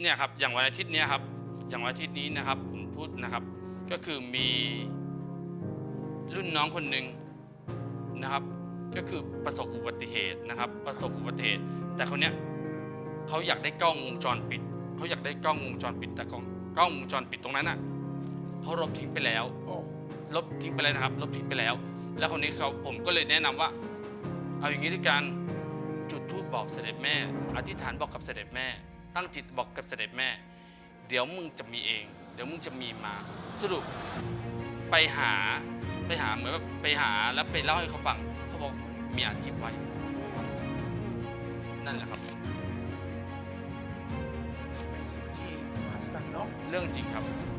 เนี่ยครับอย่างวันอาทิตย์เนี้ยครับ อย่างวันอาทิตย์นี้นะครับ ผมพูดนะครับ ก็คือมีรุ่นน้องคนหนึ่งนะครับ ก็คือประสบอุบัติเหตุนะครับ ประสบอุบัติเหตุ แต่คนเนี้ยเขาอยากได้กล้องวงจรปิดเขาอยากได้กล้องวงจรปิด แต่กล้องกล้องวงจรปิดตรงนั้นอะเขาลบทิ้งไปแล้วโอ้ลบทิ้งไปแล้วนะครับ ลบทิ้งไปแล้ว แล้วคนนี้เขาผมก็เลยแนะนำว่า เอาอย่างนี้ด้วยกันจุดธูปบอกเสด็จแม่ อธิษฐานบอกกับเสด็จแม่ ตั้งจิตบอกกับเสด็จแม่ เดี๋ยวมึงจะมีเอง เดี๋ยวมึงจะมีมา สรุปไปหาไปหาเหมือนแบบไปหาแล้วไปเล่าให้เขาฟังเขาบอกมีอาชีพไว้ นั่นแหละครับ เป็นสิ่งที่มหัศจรรย์เนาะ เรื่องจริงครับเ